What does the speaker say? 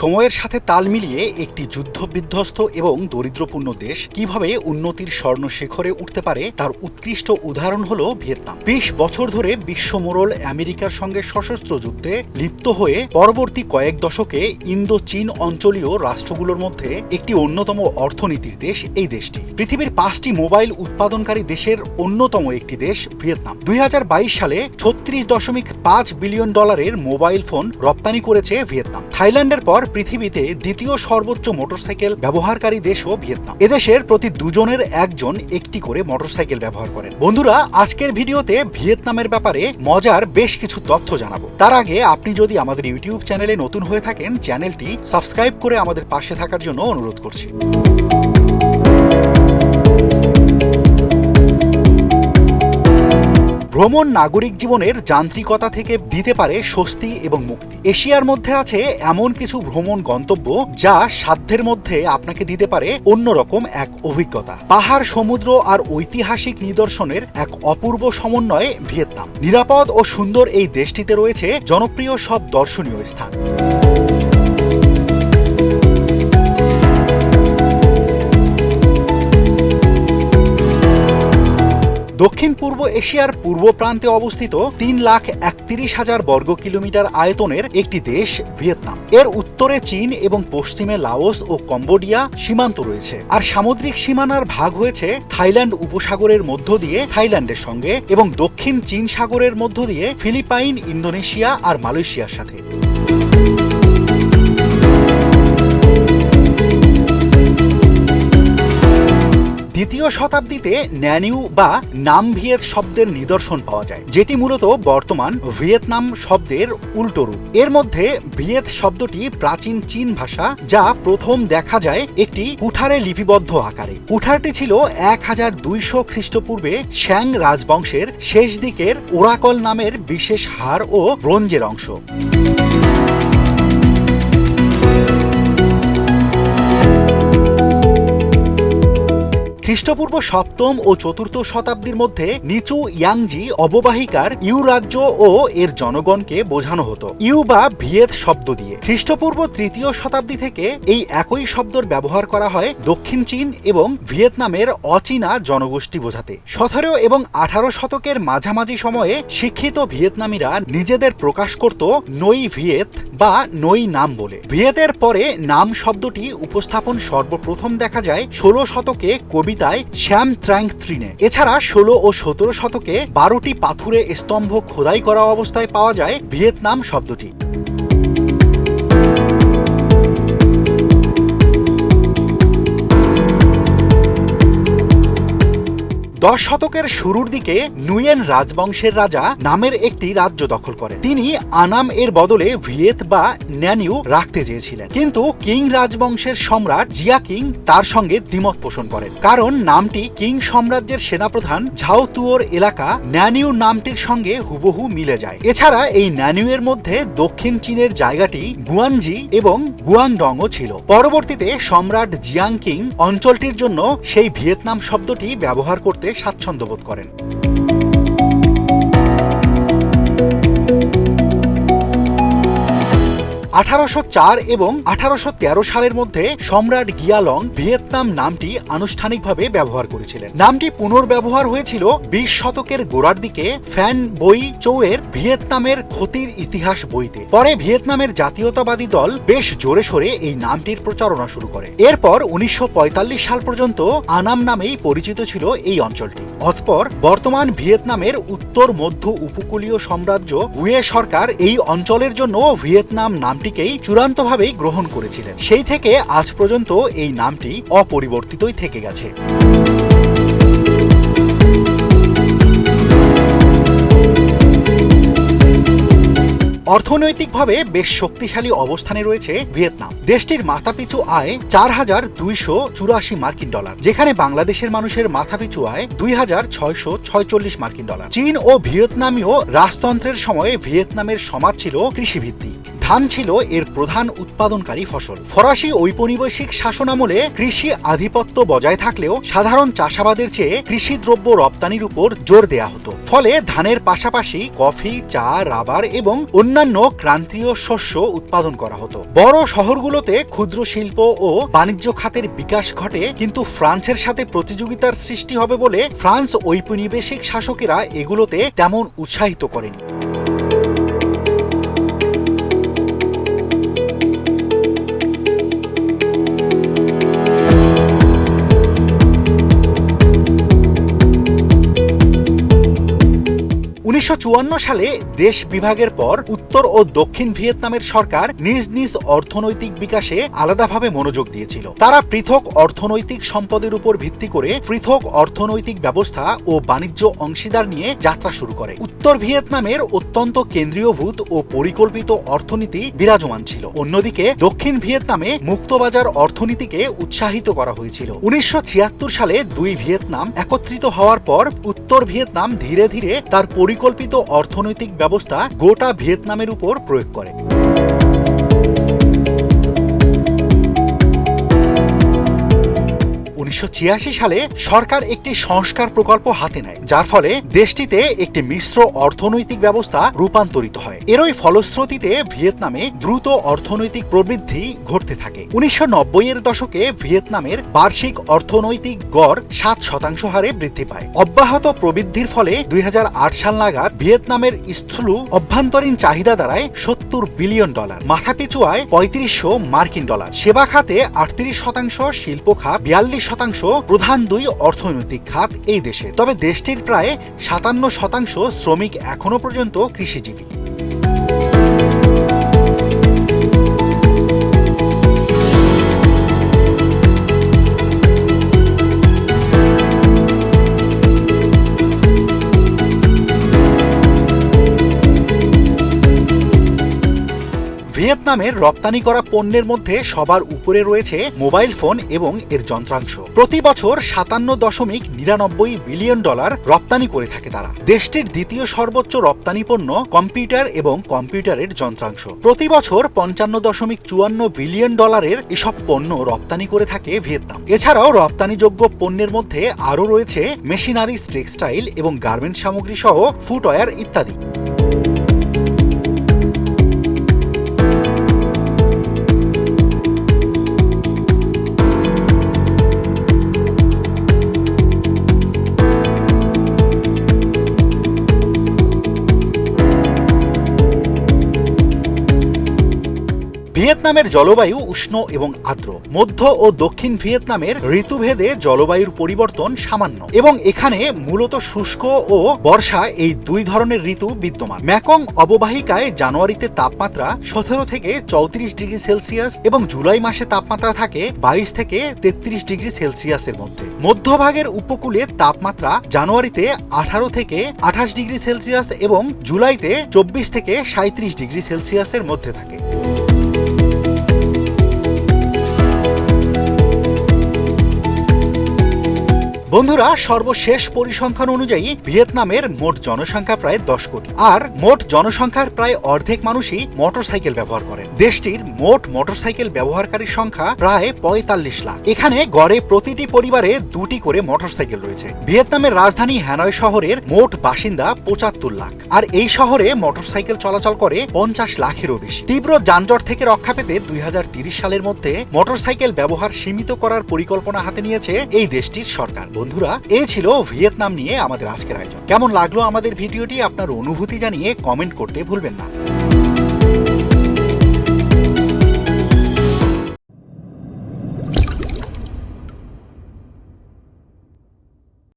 সময়ের সাথে তাল মিলিয়ে একটি যুদ্ধ বিধ্বস্ত এবং দরিদ্রপূর্ণ দেশ কীভাবে উন্নতির স্বর্ণ শিখরে উঠতে পারে তার উৎকৃষ্ট উদাহরণ হল ভিয়েতনাম। বিশ বছর ধরে বিশ্বমোড়ল আমেরিকার সঙ্গে সশস্ত্র যুদ্ধে লিপ্ত হয়ে পরবর্তী কয়েক দশকে ইন্দো চীন অঞ্চলীয় রাষ্ট্রগুলোর মধ্যে একটি অন্যতম অর্থনীতির দেশ এই দেশটি। পৃথিবীর পাঁচটি মোবাইল উৎপাদনকারী দেশের অন্যতম একটি দেশ ভিয়েতনাম। দুই হাজার বাইশ সালে ছত্রিশ দশমিক পাঁচ বিলিয়ন ডলারের মোবাইল ফোন রপ্তানি করেছে ভিয়েতনাম। থাইল্যান্ডের পর পৃথিবীতে দ্বিতীয় সর্বোচ্চ মোটরসাইকেল ব্যবহারকারী দেশও ভিয়েতনাম। এদেশের প্রতি দুজনের একজন একটি করে মোটরসাইকেল ব্যবহার করেন। বন্ধুরা, আজকের ভিডিওতে ভিয়েতনামের ব্যাপারে মজার বেশ কিছু তথ্য জানাব। তার আগে আপনি যদি আমাদের ইউটিউব চ্যানেলে নতুন হয়ে থাকেন, চ্যানেলটি সাবস্ক্রাইব করে আমাদের পাশে থাকার জন্য অনুরোধ করছি। ভ্রমণ নাগরিক জীবনের যান্ত্রিকতা থেকে দিতে পারে স্বস্তি এবং মুক্তি। এশিয়ার মধ্যে আছে এমন কিছু ভ্রমণ গন্তব্য যা সাধ্যের মধ্যে আপনাকে দিতে পারে অন্যরকম এক অভিজ্ঞতা। পাহাড়, সমুদ্র আর ঐতিহাসিক নিদর্শনের এক অপূর্ব সমন্বয়ে ভিয়েতনাম। নিরাপদ ও সুন্দর এই দেশটিতে রয়েছে জনপ্রিয় সব দর্শনীয় স্থান। দক্ষিণ পূর্ব এশিয়ার পূর্ব প্রান্তে অবস্থিত তিন লাখ একত্রিশ হাজার বর্গ কিলোমিটার আয়তনের একটি দেশ, ভিয়েতনাম। এর উত্তরে চীন এবং পশ্চিমে লাওস ও কম্বোডিয়া সীমান্ত রয়েছে। আর সামুদ্রিক সীমানার ভাগ হয়েছে থাইল্যান্ড উপসাগরের মধ্য দিয়ে থাইল্যান্ডের সঙ্গে এবং দক্ষিণ চীন সাগরের মধ্য দিয়ে ফিলিপাইন, ইন্দোনেশিয়া আর মালয়েশিয়ার সাথে। দ্বিতীয় শতাব্দীতে ন্যানিউ বা নাম ভিয়েত শব্দের নিদর্শন পাওয়া যায়, যেটি মূলত বর্তমান ভিয়েতনাম শব্দের উল্টো রূপ। এর মধ্যে ভিয়েত শব্দটি প্রাচীন চীন ভাষা, যা প্রথম দেখা যায় একটি কুঠারে লিপিবদ্ধ আকারে। কুঠারটি ছিল এক হাজার দুইশো খ্রিস্টপূর্বে শ্যাং রাজবংশের শেষ দিকের ওরাকল নামের বিশেষ হার ও ব্রোঞ্জের অংশ। খ্রিস্টপূর্ব সপ্তম ও চতুর্থ শতাব্দীর মধ্যে নিচু ইয়াংজি অববাহিকার ইউ রাজ্য ও এর জনগণকে বোঝানো হতো। ইউ বা ভিয়েত শব্দ দিয়ে। খ্রিস্টপূর্ব তৃতীয় শতাব্দী থেকে এই একই শব্দর ব্যবহার করা হয় দক্ষিণ চীন এবং ভিয়েতনামের অচীনা জনগোষ্ঠী বোঝাতে। সতেরো এবং আঠারো শতকের মাঝামাঝি সময়ে শিক্ষিত ভিয়েতনামীরা নিজেদের প্রকাশ করত নই ভিয়েত বা নই নাম বলে। ভিয়েতের পরে নাম শব্দটি উপস্থাপন সর্বপ্রথম দেখা যায় ষোলো শতকে কবিতায় শ্যাম ত্র্যাং ত্রিনে এছাড়া ষোলো ও সতেরো শতকে বারোটি পাথুরে স্তম্ভ খোদাই করা অবস্থায় পাওয়া যায় ভিয়েতনাম শব্দটি। দশ শতকের শুরুর দিকে নুয়েন রাজবংশের রাজা নামের একটি রাজ্য দখল করেন তিনি আনাম এর বদলে ভিয়েত বা ন্যানিউ রাখতে চেয়েছিলেন। কিন্তু কিং রাজবংশের সম্রাট জিয়া কিং তার সঙ্গে দ্বিমত পোষণ করেন। কারণ নামটি কিং সাম্রাজ্যের সেনাপ্রধান ঝাও তুয়োর এলাকা ন্যানিউ নামটির সঙ্গে হুবহু মিলে যায়। এছাড়া এই ন্যানিউ এর মধ্যে দক্ষিণ চীনের জায়গাটি গুয়ানজি এবং গুয়াংডংও ছিল। পরবর্তীতে সম্রাট জিয়াং কিং অঞ্চলটির জন্য সেই ভিয়েতনাম শব্দটি ব্যবহার করতে স্বাচ্ছন্দ্য বোধ করেন। আঠারোশো চার এবং আঠারোশো তেরো সালের মধ্যে সম্রাট গিয়ালং ভিয়েতনাম নামটি আনুষ্ঠানিকভাবে ব্যবহার করেছিলেন। নামটি পুনর্ব্যবহার হয়েছিল বিশ শতকের গোড়ার দিকে ফ্যান বই চৌয়ের ভিয়েতনামের ক্ষতির ইতিহাস বইতে। পরে ভিয়েতনামের জাতীয়তাবাদী দল বেশ জোরে সোরে এই নামটির প্রচারণা শুরু করে। এরপর উনিশশো পঁয়তাল্লিশ সাল পর্যন্ত আনাম নামেই পরিচিত ছিল এই অঞ্চলটি। অতপর বর্তমান ভিয়েতনামের উত্তর মধ্য উপকূলীয় সাম্রাজ্য হুয়ে সরকার এই অঞ্চলের জন্য ভিয়েতনাম নামটিকেই চূড়ান্তভাবেই গ্রহণ করেছিলেন। সেই থেকে আজ পর্যন্ত এই নামটি অপরিবর্তিতই থেকে গেছে। অর্থনৈতিকভাবে বেশ শক্তিশালী অবস্থানে রয়েছে ভিয়েতনাম। দেশটির মাথাপিছু আয় চার হাজার দুইশো চুরাশি মার্কিন ডলার, যেখানে বাংলাদেশের মানুষের মাথাপিছু আয় দুই হাজার ছয়শো ছয়চল্লিশ মার্কিন ডলার। চীন ও ভিয়েতনামীয় রাজতন্ত্রের সময়ে ভিয়েতনামের সমাজ ছিল কৃষিভিত্তিক। ধান ছিল এর প্রধান উৎপাদনকারী ফসল। ফরাসি ঔপনিবেশিক শাসনামলে কৃষি আধিপত্য বজায় থাকলেও সাধারণ চাষাবাদের চেয়ে কৃষি দ্রব্য রপ্তানির উপর জোর দেয়া হতো। ফলে ধানের পাশাপাশি কফি, চা, রাবার এবং অন্যান্য ক্রান্তীয় শস্য উৎপাদন করা হতো। বড় শহরগুলোতে ক্ষুদ্র শিল্প ও বাণিজ্য খাতের বিকাশ ঘটে, কিন্তু ফ্রান্সের সাথে প্রতিযোগিতার সৃষ্টি হবে বলে ফ্রান্স ঔপনিবেশিক শাসকেরা এগুলোতে তেমন উৎসাহিত করেনি। উনিশশো চুয়ান্ন সালে দেশ বিভাগের পর উত্তর ও দক্ষিণ ভিয়েতনামের সরকার নিজ নিজ অর্থনৈতিক বিকাশে আলাদাভাবে মনোযোগ দিয়েছিল। তারা পৃথক অর্থনৈতিক সম্পদের উপর ভিত্তি করে পৃথক অর্থনৈতিক ব্যবস্থা ও বাণিজ্য অংশীদার নিয়ে যাত্রা শুরু করে। উত্তর ভিয়েতনামের অত্যন্ত কেন্দ্রীয়ভূত ও পরিকল্পিত অর্থনীতি বিরাজমান ছিল। অন্যদিকে দক্ষিণ ভিয়েতনামে মুক্তবাজার অর্থনীতিকে উৎসাহিত করা হয়েছিল। উনিশশো ছিয়াত্তর সালে দুই ভিয়েতনাম একত্রিত হওয়ার পর উত্তর ভিয়েতনাম ধীরে ধীরে তার পরিকল্পিত অর্থনৈতিক ব্যবস্থা গোটা ভিয়েতনামের উপর প্রয়োগ করে। উনিশশো সালে সরকার একটি সংস্কার প্রকল্প হাতে নেয়, যার ফলে দেশটিতে একটি মিশ্র অর্থনৈতিক ব্যবস্থা রূপান্তরিত হয়। এরই ফলশ্রুতিতে ভিয়েতনামে দ্রুত অর্থনৈতিক প্রবৃদ্ধি ঘটতে থাকে। উনিশশো এর দশকে ভিয়েতনামের বার্ষিক অর্থনৈতিক গড় সাত শতাংশ হারে বৃদ্ধি পায়। অব্যাহত প্রবৃদ্ধির ফলে দুই হাজার আট সাল নাগাদ ভিয়েতনামের স্থূল অভ্যন্তরীণ চাহিদা দাঁড়ায় সত্তর বিলিয়ন ডলার, মাথাপিছু আয় পঁয়ত্রিশশো মার্কিন ডলার। সেবা খাতে আটত্রিশ শতাংশ শিল্প খাত, বিয়াল্লিশ শতাংশ প্রধান দুই অর্থনৈতিক খাত এই দেশে। তবে দেশটির প্রায় সাতান্ন শতাংশ শ্রমিক এখনও পর্যন্ত কৃষিজীবী। ভিয়েতনামের রপ্তানি করা পণ্যের মধ্যে সবার উপরে রয়েছে মোবাইল ফোন এবং এর যন্ত্রাংশ। প্রতি বছর সাতান্ন দশমিক নিরানব্বই বিলিয়ন ডলার রপ্তানি করে থাকে তারা। দেশটির দ্বিতীয় সর্বোচ্চ রপ্তানি পণ্য কম্পিউটার এবং কম্পিউটারের যন্ত্রাংশ। প্রতি বছর পঞ্চান্ন দশমিক চুয়ান্ন বিলিয়ন ডলারের এসব পণ্য রপ্তানি করে থাকে ভিয়েতনাম। এছাড়াও রপ্তানিযোগ্য পণ্যের মধ্যে আরও রয়েছে মেশিনারিজ, টেক্সটাইল এবং গার্মেন্ট সামগ্রী সহ ফুটওয়্যার ইত্যাদি। ভিয়েতনামের জলবায়ু উষ্ণ এবং আর্দ্র। মধ্য ও দক্ষিণ ভিয়েতনামের ঋতুভেদে জলবায়ুর পরিবর্তন সামান্য। এবং এখানে মূলত শুষ্ক ও বর্ষা এই দুই ধরনের ঋতু বিদ্যমান। ম্যাকং অববাহিকায় জানুয়ারিতে তাপমাত্রা সতেরো থেকে চৌত্রিশ ডিগ্রি সেলসিয়াস এবং জুলাই মাসে তাপমাত্রা থাকে বাইশ থেকে তেত্রিশ ডিগ্রি সেলসিয়াসের মধ্যে। মধ্যভাগের উপকূলে তাপমাত্রা জানুয়ারিতে আঠারো থেকে আঠাশ ডিগ্রি সেলসিয়াস এবং জুলাইতে চব্বিশ থেকে সাঁত্রিশ ডিগ্রি সেলসিয়াসের মধ্যে থাকে। বন্ধুরা, সর্বশেষ পরিসংখ্যান অনুযায়ী ভিয়েতনামের মোট জনসংখ্যা প্রায় দশ কোটি। আর মোট জনসংখ্যার প্রায় অর্ধেক মানুষই মোটরসাইকেল ব্যবহার করেন। দেশটির মোট মোটরসাইকেল ব্যবহারকারীর সংখ্যা প্রায় পঁয়তাল্লিশ লাখ। এখানে গড়ে প্রতিটি পরিবারে দুটি করে মোটরসাইকেল রয়েছে। ভিয়েতনামের রাজধানী হ্যানয় শহরের মোট বাসিন্দা পঁচাত্তর লাখ। আর এই শহরে মোটরসাইকেল চলাচল করে পঞ্চাশ লাখেরও বেশি। তীব্র যানজট থেকে রক্ষা পেতে দুই সালের মধ্যে মোটরসাইকেল ব্যবহার সীমিত করার পরিকল্পনা হাতে নিয়েছে এই দেশটির সরকার। বন্ধুরা, এ ছিল ভিয়েতনাম নিয়ে আমাদের আজকের আয়োজন। কেমন লাগল আমাদের ভিডিওটি? আপনার অনুভূতি জানিয়ে কমেন্ট করতে ভুলবেন না।